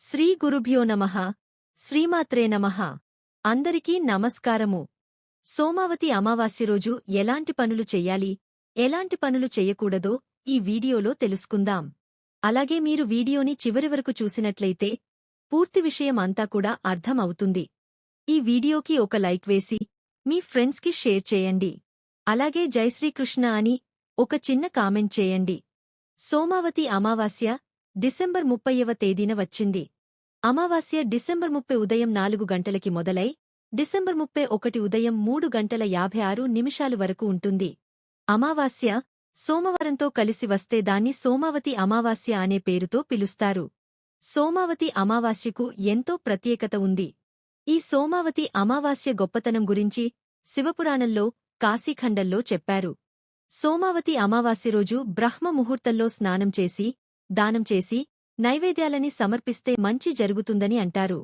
శ్రీ గురుభ్యో నమః. శ్రీమాత్రే నమ. అందరికీ నమస్కారము. సోమావతి అమావాస్య రోజు ఎలాంటి పనులు చెయ్యాలి ఎలాంటి పనులు చెయ్యకూడదో ఈ వీడియోలో తెలుసుకుందాం. అలాగే మీరు వీడియోని చివరి వరకు చూసినట్లయితే పూర్తి విషయం అంతా కూడా అర్థం అవుతుంది ఈ వీడియోకి ఒక లైక్ వేసి మీ ఫ్రెండ్స్కి షేర్ చేయండి. అలాగే జై శ్రీకృష్ణ అని ఒక చిన్న కామెంట్ చేయండి. సోమావతి అమావాస్య డిసెంబర్ ముప్పైవ తేదీన వచ్చింది. అమావాస్య డిసెంబర్ ముప్పై ఉదయం నాలుగు గంటలకి మొదలై డిసెంబర్ ముప్పై ఒకటి ఉదయం మూడు గంటల యాభై ఆరు నిమిషాలు వరకు ఉంటుంది. అమావాస్య సోమవారంతో కలిసి వస్తే దాన్ని సోమావతి అమావాస్య అనే పేరుతో పిలుస్తారు. సోమావతి అమావాస్యకు ఎంతో ప్రత్యేకత ఉంది. ఈ సోమావతి అమావాస్య గొప్పతనం గురించి శివపురాణంలో కాశీఖండంలో చెప్పారు. సోమావతి అమావాస్య రోజు బ్రహ్మ ముహూర్తంలో స్నానం చేసి దానం చేసి నైవేద్యాలని సమర్పిస్తే మంచి జరుగుతుందని అంటారు.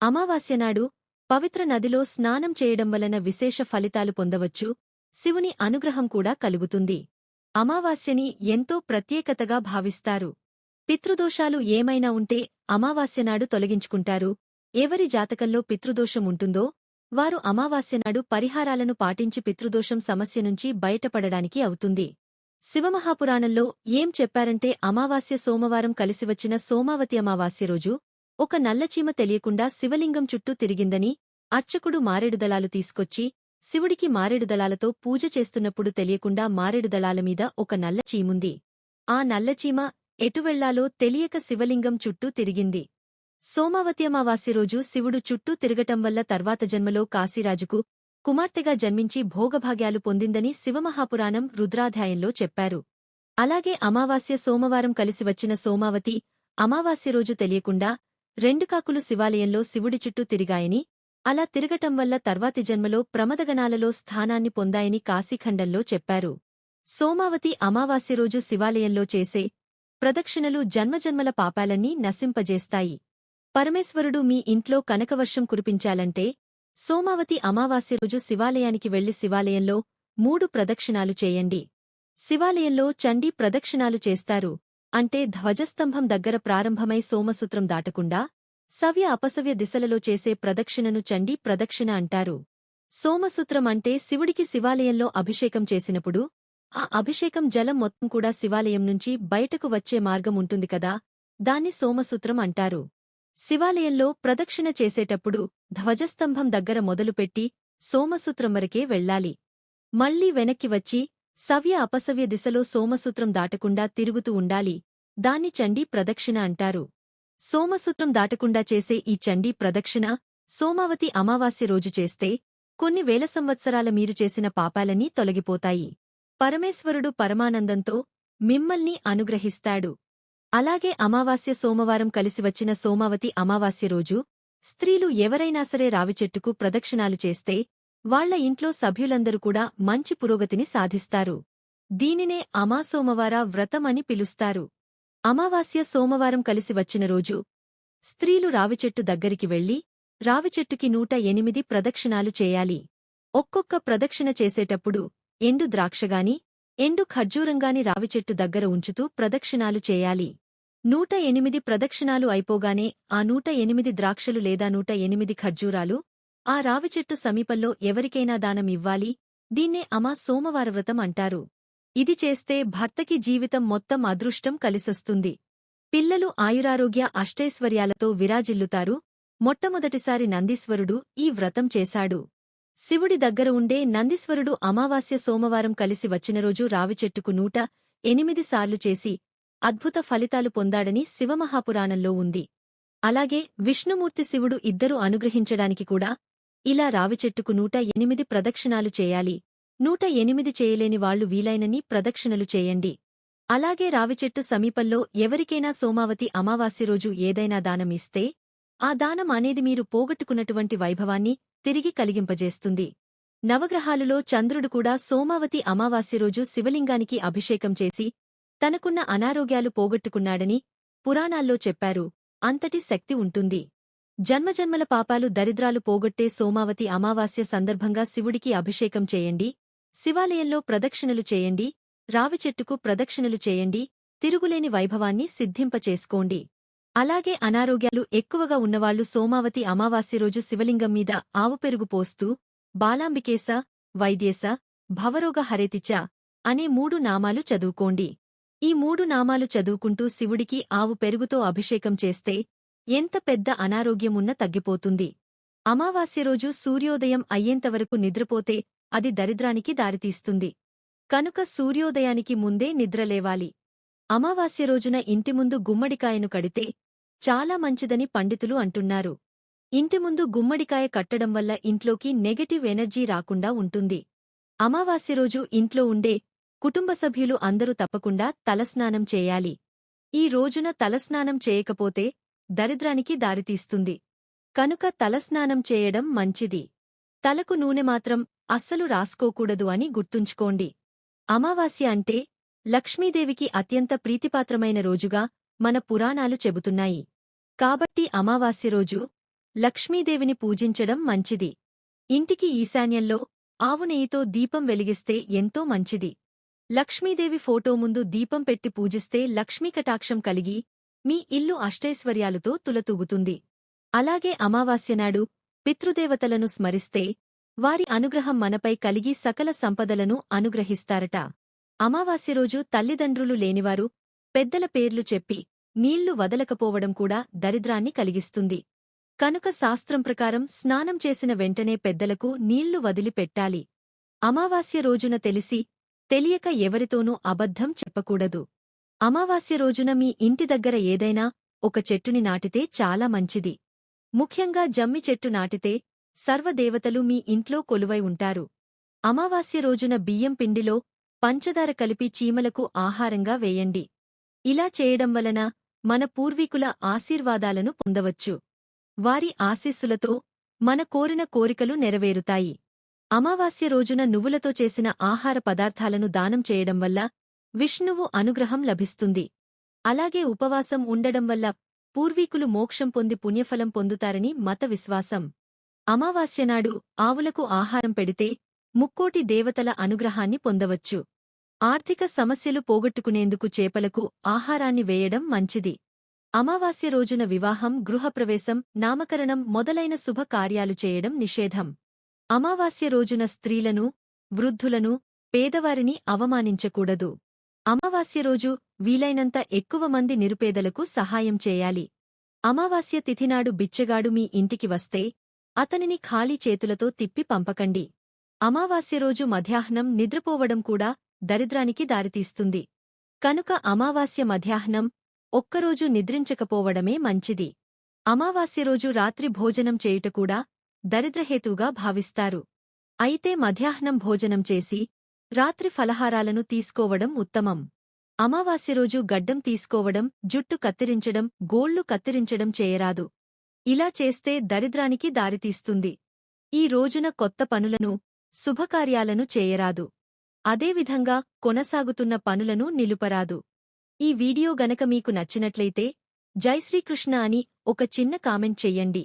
అమావాస్యనాడు పవిత్ర నదిలో స్నానం చేయడం వలన విశేష ఫలితాలు పొందవచ్చు. శివుని అనుగ్రహం కూడా కలుగుతుంది. అమావాస్యని ఎంతో ప్రత్యేకతగా భావిస్తారు. పితృదోషాలు ఏమైనా ఉంటే అమావాస్యనాడు తొలగించుకుంటారు. ఎవరి జాతకంలో పితృదోషం ఉంటుందో వారు అమావాస్యనాడు పరిహారాలను పాటించి పితృదోషం సమస్య నుంచి బయటపడడానికి అవుతుంది. శివమహాపురాణంలో ఏం చెప్పారంటే అమావాస్య సోమవారం కలిసివచ్చిన సోమావతి అమావాస్య రోజు ఒక నల్లచీమ తెలియకుండా శివలింగం చుట్టూ తిరిగిందని అర్చకుడు మారేడుదళాలు తీసుకొచ్చి శివుడికి మారేడుదళాలతో పూజ చేస్తున్నప్పుడు తెలియకుండా మారేడుదళాలమీద ఒక నల్లచీముంది ఆ నల్లచీమ ఎటువెళ్ళాలో తెలియక శివలింగం చుట్టూ తిరిగింది. సోమావతి అమావాస్య రోజు శివుడు చుట్టూ తిరగటం వల్ల తర్వాత జన్మలో కాశీరాజుకు కుమార్తెగా జన్మించి భోగభాగ్యాలు పొందిందని శివమహాపురాణం రుద్రాధ్యాయంలో చెప్పారు. అలాగే అమావాస్య సోమవారం కలిసి వచ్చిన సోమావతి అమావాస్య రోజు తెలియకుండా రెండు కాకులు శివాలయంలో శివుడి చుట్టూ తిరిగాయని అలా తిరగటం వల్ల తర్వాతి జన్మలో ప్రమదగణాలలో స్థానాన్ని పొందాయని కాశీఖండంలో చెప్పారు. సోమావతి అమావాస్య రోజు శివాలయంలో చేసే ప్రదక్షిణలు జన్మజన్మల పాపాలన్నీ నశింపజేస్తాయి. పరమేశ్వరుడు మీ ఇంట్లో కనకవర్షం కురిపించాలంటే సోమావతి అమావాస్య రోజు శివాలయానికి వెళ్ళి శివాలయంలో మూడు ప్రదక్షిణాలు చేయండి. శివాలయంలో చండీ ప్రదక్షిణాలు చేస్తారు. అంటే ధ్వజస్తంభం దగ్గర ప్రారంభమై సోమసూత్రం దాటకుండా సవ్య అపసవ్య దిశలలో చేసే ప్రదక్షిణను చండీ ప్రదక్షిణ అంటారు. సోమసూత్రం అంటే శివుడికి శివాలయంలో అభిషేకం చేసినప్పుడు ఆ అభిషేకం జలం మొత్తం కూడా శివాలయం నుంచి బయటకు వచ్చే మార్గం ఉంటుంది కదా దాన్ని సోమసూత్రం అంటారు. శివాలయంలో ప్రదక్షిణ చేసేటప్పుడు ధ్వజస్తంభం దగ్గర మొదలుపెట్టి సోమసూత్రం వరకే వెళ్ళాలి మళ్ళీ వెనక్కి వచ్చి సవ్య అపసవ్య దిశలో సోమసూత్రం దాటకుండా తిరుగుతూ ఉండాలి. దాన్ని చండీ ప్రదక్షిణ అంటారు. సోమసూత్రం దాటకుండా చేసే ఈ చండీ ప్రదక్షిణ సోమావతి అమావాస్య రోజు చేస్తే కొన్ని వేల సంవత్సరాల మీరు చేసిన పాపాలన్నీ తొలగిపోతాయి. పరమేశ్వరుడు పరమానందంతో మిమ్మల్ని అనుగ్రహిస్తాడు. అలాగే అమావాస్య సోమవారం కలిసి వచ్చిన సోమావతి అమావాస్య రోజు స్త్రీలు ఎవరైనా సరే రావిచెట్టుకు ప్రదక్షిణాలు చేస్తే వాళ్ళ ఇంట్లో సభ్యులందరూ కూడా మంచి పురోగతిని సాధిస్తారు. దీనినే అమాసోమవార వ్రతం అని పిలుస్తారు. అమావాస్య సోమవారం కలిసి వచ్చిన రోజు స్త్రీలు రావిచెట్టు దగ్గరికి వెళ్ళి రావిచెట్టుకి నూట ఎనిమిది ప్రదక్షిణాలు చేయాలి. ఒక్కొక్క ప్రదక్షిణ చేసేటప్పుడు ఎండు ద్రాక్షగాని ఎండు ఖర్జూరంగాని రావిచెట్టు దగ్గర ఉంచుతూ ప్రదక్షిణాలు చేయాలి. నూట ఎనిమిది ప్రదక్షిణాలు అయిపోగానే ఆ నూట ఎనిమిది ద్రాక్షలు లేదా నూట ఎనిమిది ఖర్జూరాలు ఆ రావిచెట్టు సమీపంలో ఎవరికైనా దానం ఇవ్వాలి దీన్నే అమా సోమవారవ్రతం అంటారు. ఇది చేస్తే భర్తకి జీవితం మొత్తం అదృష్టం కలిసొస్తుంది. పిల్లలు ఆయురారోగ్య అష్టైశ్వర్యాలతో విరాజిల్లుతారు. మొట్టమొదటిసారి నందీశ్వరుడు ఈ వ్రతం చేశాడు. శివుడి దగ్గర ఉండే నందీశ్వరుడు అమావాస్య సోమవారం కలిసి వచ్చినరోజు రావిచెట్టుకు నూట ఎనిమిది సార్లు చేసి అద్భుత ఫలితాలు పొందాడని శివమహాపురాణంలో ఉంది. అలాగే విష్ణుమూర్తి శివుడు ఇద్దరు అనుగ్రహించడానికి కూడా ఇలా రావిచెట్టుకు నూట ఎనిమిది ప్రదక్షిణాలు చేయాలి. నూట ఎనిమిది చేయలేని వాళ్ళు వీలైనని ప్రదక్షిణలు చేయండి. అలాగే రావిచెట్టు సమీపంలో ఎవరికైనా సోమావతి అమావాస్య రోజు ఏదైనా దానం ఇస్తే ఆ దానం అనేది మీరు పోగొట్టుకున్నటువంటి వైభవాన్ని తిరిగి కలిగింపజేస్తుంది. నవగ్రహాలులో చంద్రుడు కూడా సోమావతి అమావాస్య రోజు శివలింగానికి అభిషేకం చేసి తనకున్న అనారోగ్యాలు పోగొట్టుకున్నాడని పురాణాల్లో చెప్పారు. అంతటి శక్తి ఉంటుంది. జన్మజన్మల పాపాలు దరిద్రాలు పోగొట్టే సోమావతి అమావాస్య సందర్భంగా శివుడికి అభిషేకం చేయండి. శివాలయంలో ప్రదక్షిణలు చేయండి. రావిచెట్టుకు ప్రదక్షిణలు చేయండి. తిరుగులేని వైభవాన్ని సిద్ధింపచేసుకోండి. అలాగే అనారోగ్యాలు ఎక్కువగా ఉన్నవాళ్ళు సోమావతి అమావాస్య రోజు శివలింగం మీద ఆవుపెరుగు పోస్తూ బాలాంబికేశ వైద్యేశ భవరోగ హరేతిచ అనే మూడు నామాలు చదువుకోండి. ఈ మూడు నామాలు చదువుకుంటూ శివుడికి ఆవు పెరుగుతో అభిషేకం చేస్తే ఎంత పెద్ద అనారోగ్యమున్న తగ్గిపోతుంది. అమావాస్య రోజు సూర్యోదయం అయ్యేంతవరకు నిద్రపోతే అది దరిద్రానికి దారితీస్తుంది. కనుక సూర్యోదయానికి ముందే నిద్రలేవాలి అమావాస్య రోజున ఇంటి ముందు గుమ్మడికాయను కడితే చాలా మంచిదని పండితులు అంటున్నారు. ఇంటి ముందు గుమ్మడికాయ కట్టడం వల్ల ఇంట్లోకి నెగటివ్ ఎనర్జీ రాకుండా ఉంటుంది. అమావాస్య రోజు ఇంట్లో ఉండే కుటుంబ సభ్యులు అందరూ తప్పకుండా తలస్నానం చేయాలి. ఈ రోజున తలస్నానం చేయకపోతే దరిద్రానికి దారితీస్తుంది. కనుక తలస్నానం చేయడం మంచిది. తలకు నూనె మాత్రం అస్సలు రాసుకోకూడదు అని గుర్తుంచుకోండి. అమావాస్య అంటే లక్ష్మీదేవికి అత్యంత ప్రీతిపాత్రమైన రోజుగా మన పురాణాలు చెబుతున్నాయి. కాబట్టి అమావాస్య రోజు లక్ష్మీదేవిని పూజించడం మంచిది. ఇంటికి ఈశాన్యంలో ఆవు నెయ్యితో దీపం వెలిగిస్తే ఎంతో మంచిది. లక్ష్మీదేవి ఫోటో ముందు దీపం పెట్టి పూజిస్తే లక్ష్మీకటాక్షం కలిగి మీ ఇల్లు అష్టైశ్వర్యాలతో తులతూగుతుంది. అలాగే అమావాస్యనాడు పితృదేవతలను స్మరిస్తే వారి అనుగ్రహం మనపై కలిగి సకల సంపదలను అనుగ్రహిస్తారట. అమావాస్య రోజు తల్లిదండ్రులు లేనివారు పెద్దల పేర్లు చెప్పి నీళ్ళు వదలకపోవడం కూడా దరిద్రాన్ని కలిగిస్తుంది. కనుక శాస్త్రం ప్రకారం స్నానం చేసిన వెంటనే పెద్దలకు నీళ్ళు వదిలిపెట్టాలి. అమావాస్య రోజున తెలిసి తెలియక ఎవరితోనూ అబద్ధం చెప్పకూడదు. అమావాస్య రోజున మీ ఇంటి దగ్గర ఏదైనా ఒక చెట్టుని నాటితే చాలా మంచిది. ముఖ్యంగా జమ్మి చెట్టు నాటితే సర్వదేవతలు మీ ఇంట్లో కొలువై ఉంటారు. అమావాస్య రోజున బియ్యం పిండిలో పంచదార కలిపి చీమలకు ఆహారంగా వేయండి. ఇలా చేయడం వలన మన పూర్వీకుల ఆశీర్వాదాలను పొందవచ్చు. వారి ఆశీస్సులతో మన కోరిన కోరికలు నెరవేరుతాయి. అమావాస్య రోజున నువ్వులతో చేసిన ఆహార పదార్థాలను దానం చేయడం వల్ల విష్ణువు అనుగ్రహం లభిస్తుంది. అలాగే ఉపవాసం ఉండడం వల్ల పూర్వీకులు మోక్షం పొంది పుణ్యఫలం పొందుతారని మత విశ్వాసం. అమావాస్యనాడు ఆవులకు ఆహారం పెడితే ముక్కోటి దేవతల అనుగ్రహాన్ని పొందవచ్చు. ఆర్థిక సమస్యలు పోగొట్టుకునేందుకు చేపలకు ఆహారాన్ని వేయడం మంచిది. అమావాస్య రోజున వివాహం గృహప్రవేశం నామకరణం మొదలైన శుభకార్యాలు చేయడం నిషేధం. అమావాస్య రోజున స్త్రీలను వృద్ధులను పేదవారిని అవమానించకూడదు. అమావాస్య రోజు వీలైనంత ఎక్కువ మంది నిరుపేదలకు సహాయం చేయాలి. అమావాస్య తిథినాడు బిచ్చగాడు మీ ఇంటికి వస్తే అతనిని ఖాళీ చేతులతో తిప్పి పంపకండి. అమావాస్య రోజు మధ్యాహ్నం నిద్రపోవడం కూడా దరిద్రానికి దారితీస్తుంది. కనుక అమావాస్య మధ్యాహ్నం ఒక్కరోజు నిద్రించకపోవడమే మంచిది. అమావాస్య రోజు రాత్రి భోజనం చేయుటకూడా దరిద్రహేతువుగా భావిస్తారు. అయితే మధ్యాహ్నం భోజనం చేసి రాత్రి ఫలహారాలను తీసుకోవడం ఉత్తమం. అమావాస్య రోజు గడ్డం తీసుకోవడం జుట్టు కత్తిరించడం గోళ్ళు కత్తిరించడం చేయరాదు. ఇలా చేస్తే దరిద్రానికి దారితీస్తుంది. ఈ రోజున కొత్త పనులను శుభకార్యాలను చేయరాదు. అదేవిధంగా కొనసాగుతున్న పనులను నిలుపరాదు. ఈ వీడియో గనక మీకు నచ్చినట్లయితే జై శ్రీకృష్ణ అని ఒక చిన్న కామెంట్ చెయ్యండి